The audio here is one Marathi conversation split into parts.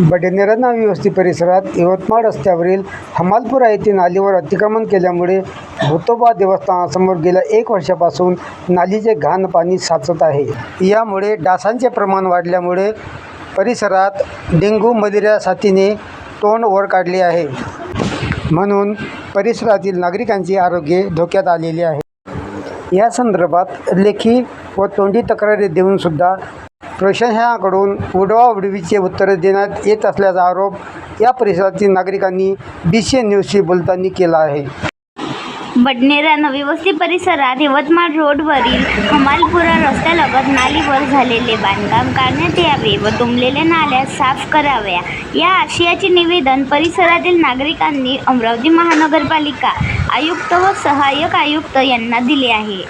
बडेनेरा नावी वस्ती परिसरात यवतमाळ रस्त्यावरील हमालपुरा येथे नालीवर अतिक्रमण केल्यामुळे भूतोबा देवस्थानासमोर गेल्या एक वर्षापासून नालीचे घाण पाणी साचत आहे. यामुळे डासांचे प्रमाण वाढल्यामुळे परिसरात डेंग्यू मलेरिया साथीने तोंड वर काढले आहे. म्हणून परिसरातील नागरिकांचे आरोग्य धोक्यात आलेले आहे. या संदर्भात लेखी व तोंडी तक्रारी देऊनसुद्धा प्रशासनाकडून उडवाउडवीचे उत्तरे देण्यात येत असल्याचा आरोप या परिसरातील नागरिकांनी बी सी एन न्यूजशी बोलताना केला आहे. बडनेरा नवी वस्ती परिसरात यवतमाळ रोडवरील हमालपुरा रस्त्यालगत नालीवर झालेले बांधकाम करण्यात यावे व तुंबलेल्या नाल्या साफ कराव्या. या आशयाचे निवेदन परिसरातील नागरिकांनी अमरावती महानगरपालिका आयुक्त व सहाय्यक आयुक्त यांना दिले आहे.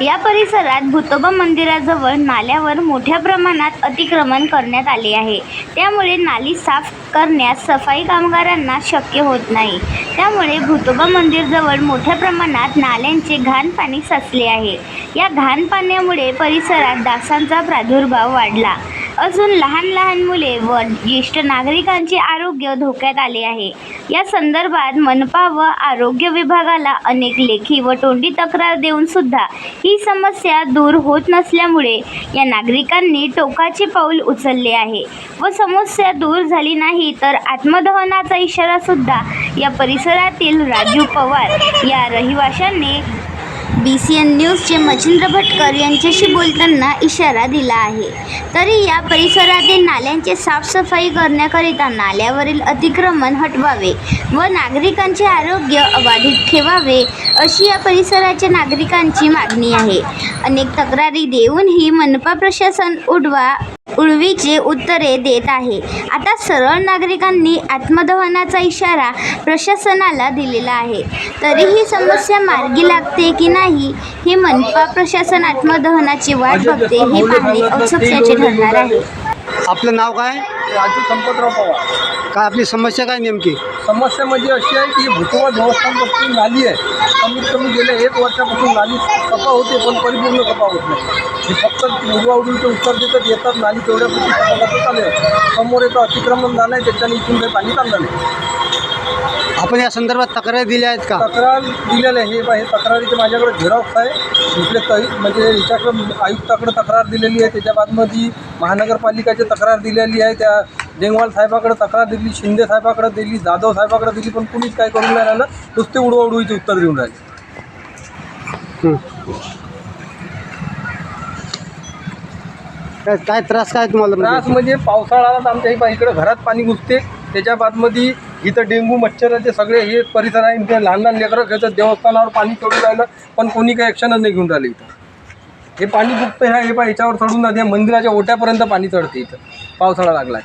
या परिसरात भुतोबा मंदिराजवळ नाल्यावर मोठ्या प्रमाणात अतिक्रमण करण्यात आले आहे. त्यामुळे नाली साफ करण्यास सफाई कामगारांना शक्य होत नाही. त्यामुळे भुतोबा मंदिरजवळ मोठ्या प्रमाणात नाल्यांचे घाण पाणी साचले आहे. या घाण पाण्यामुळे परिसरात डासांचा प्रादुर्भाव वाढला. अजून लहान लहान मुले व ज्येष्ठ नागरिकांचे आरोग्य धोक्यात आले आहे. या संदर्भात मनपा व आरोग्य विभागाला अनेक लेखी व तोंडी तक्रार देऊन सुद्धा ही समस्या दूर होत नसल्यामुळे या नागरिकांनी टोकाचे पाऊल उचलले आहे व समस्या दूर झाली नाही तर आत्मदहनाचा इशारा सुद्धा या परिसरातील राजू पवार या रहिवाशांनी बी सी एन न्यूजचे मच्छिंद्र भटकर यांच्याशी बोलताना इशारा दिला आहे. तरी या परिसरातील नाल्यांची साफसफाई करण्याकरिता नाल्यावरील अतिक्रमण हटवावे व नागरिकांचे आरोग्य अबाधित ठेवावे अशी या परिसराच्या नागरिकांची मागणी आहे. अनेक तक्रारी देऊनही मनपा प्रशासन उडवा उळवीची उत्तरे देत आहे. आता सरळ नागरिकांनी आत्मदहनाचा इशारा प्रशासनाला दिलेला आहे. तरी ही समस्या मार्गी लागते की नाही हे मनपा प्रशासन आत्मदहनाची वाट बघते हे पाहणे औत्सुक्याचे ठरणार आहे. आपलं नाव काय? राजू संपतराव पवार. काय आपली समस्या काय नेमकी? समस्या म्हणजे अशी आहे की भुतोबा देवस्थानपासून नाली आहे. कमीत कमी गेल्या एक वर्षापासून नाली कपा होते पण परिपूर्ण कपा होत नाही. हे फक्त उडवाउडवीचे उत्तर देतात येतात नाली तेवढ्यापुरती कपा करत चालले समोर येतं अतिक्रमण झालं आहे त्याच्याने इथून काही पाणी चाललं नाही. आपण या संदर्भात तक्रारी दिल्या आहेत का? तक्रार दिलेलं आहे. हे हे तक्रारीचे माझ्याकडे झेरॉक्स आहे. इकडे तही म्हणजे याच्याकडं आयुक्ताकडे तक्रार दिलेली आहे. त्याच्या बादमध्ये महानगरपालिकाची तक्रार दिलेली आहे. त्या देंगवाल साहेबाकडे तक्रार दिली शिंदे साहेबाकडे दिली जाधव साहेबाकडे दिली पण कुणीच काय करून नाही राहिलं. नुसते उडवाउडवीचे उत्तर देऊन राहिले. काय काय त्रास काय तुम्हाला त्रास म्हणजे? म्हणजे पावसाळा आमच्या इकडे इकडे घरात पाणी घुसते. त्याच्या बादमध्ये इथं डेंग्यू मच्छराचे सगळे हे परिसर आहे. इथे लहान लहान लेकरं खेळतात देवस्थानावर पाणी चढून राहिलं पण कोणी काही ॲक्शनच नाही घेऊन राहिलं इथं. हे पाणी फक्त ह्या हे पा याच्यावर चढून जाते. मंदिराच्या ओट्यापर्यंत पाणी चढते इथं. पावसाळा लागला.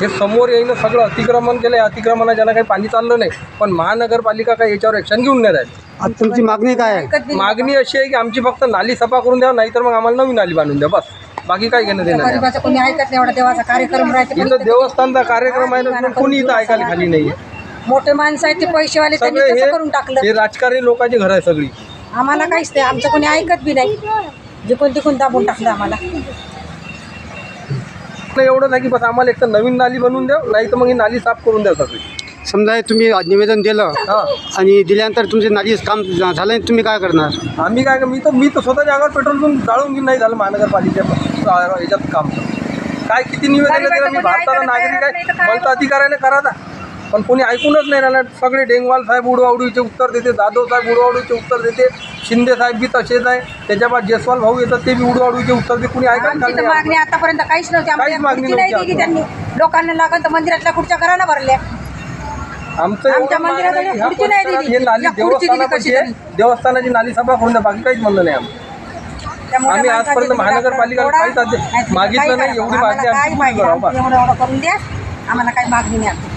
हे समोर येईन सगळं अतिक्रमण केलं या अतिक्रमणाच्यानं काही पाणी चाललं नाही. पण महानगरपालिका काही याच्यावर ॲक्शन घेऊन नाही राहिली. आता तुमची मागणी काय आहे? मागणी अशी आहे की आमची फक्त नाली सफा करून द्या नाहीतर मग आम्हाला नवीन नाली बांधून द्या बस. बाकी काही घेणं देणं नाही. गरीबाचं कोणी ऐकत नाही एवढा देवाचा कार्यक्रम राहते. पण इथं देवस्थानचा कार्यक्रम आहे ना कोणी इथं ऐकायला खाली नाही मोठे माणसं आहेत ते पैसेवाले त्यांनी सगळे तसं करून हे टाकलं. हे राजकारणी लोकांची घरं आहे सगळी. आम्हाला काहीच नाही आमचं कोणी ऐकत बी नाही. जिकून तिकून दाबून टाकलं आम्हाला. नाही एवढं नाही की बस आम्हाला एक तर नवीन नाली बनवून द्या नाही तर मग ही नाली साफ करून द्या सगळी. समजा हे तुम्ही निवेदन दिलं हां. आणि दिल्यानंतर तुमचे नाली काम झालं नाही तुम्ही काय करणार? आम्ही काय मी तर मी तर स्वतःच्या अंगावर पेट्रोल घेऊन जाळून घेऊन नाही झालं महानगरपालिकेच्या याच्यात काम. काय किती निवेदन दिलं मी भारताला नागरिक आहे. मला तर अधिकाऱ्याने करा ना. पण कोणी ऐकूनच नाही राहिलं. सगळे डेंगवाल साहेब उडवाउडवीचे उत्तर देते जाधव साहेब उडवाउडवीचे उत्तर देते शिंदे साहेब बी तसेच आहे. त्याच्या बाद जयस्वाल भाऊ येतात ते बी उडवाउडवीचे उत्तर देते कुणी ऐकायला आमची खाली तर नाही. मागणी आतापर्यंत काहीच नव्हती. काहीच आम्हाला मागणी खुर्ची नाही नव्हती दिली त्यांनी. लोकांना लागत तर मंदिरातल्या खुर्च्या घरानं भरल्या. आमच्या ह्या खुर्ची नाही परिसरात दिली. हे नाली या खुर्ची दिली कशी देवस्थानापाशी आहे. देवस्थानाची नाली सभा करून द्या बाकी काहीच म्हणलं नाही आम्ही त्या मोठ्या आम्ही माणसाची आजपर्यंत महानगरपालिकेला थोडा, काहीच मागितलं नाही. एवढी आम्हाला मागणी आमची काय पूर्ण पाहिजे करा, आमचं बस. एवढं एवढं करून द्या आम्हाला काही मागणी नाही आमची.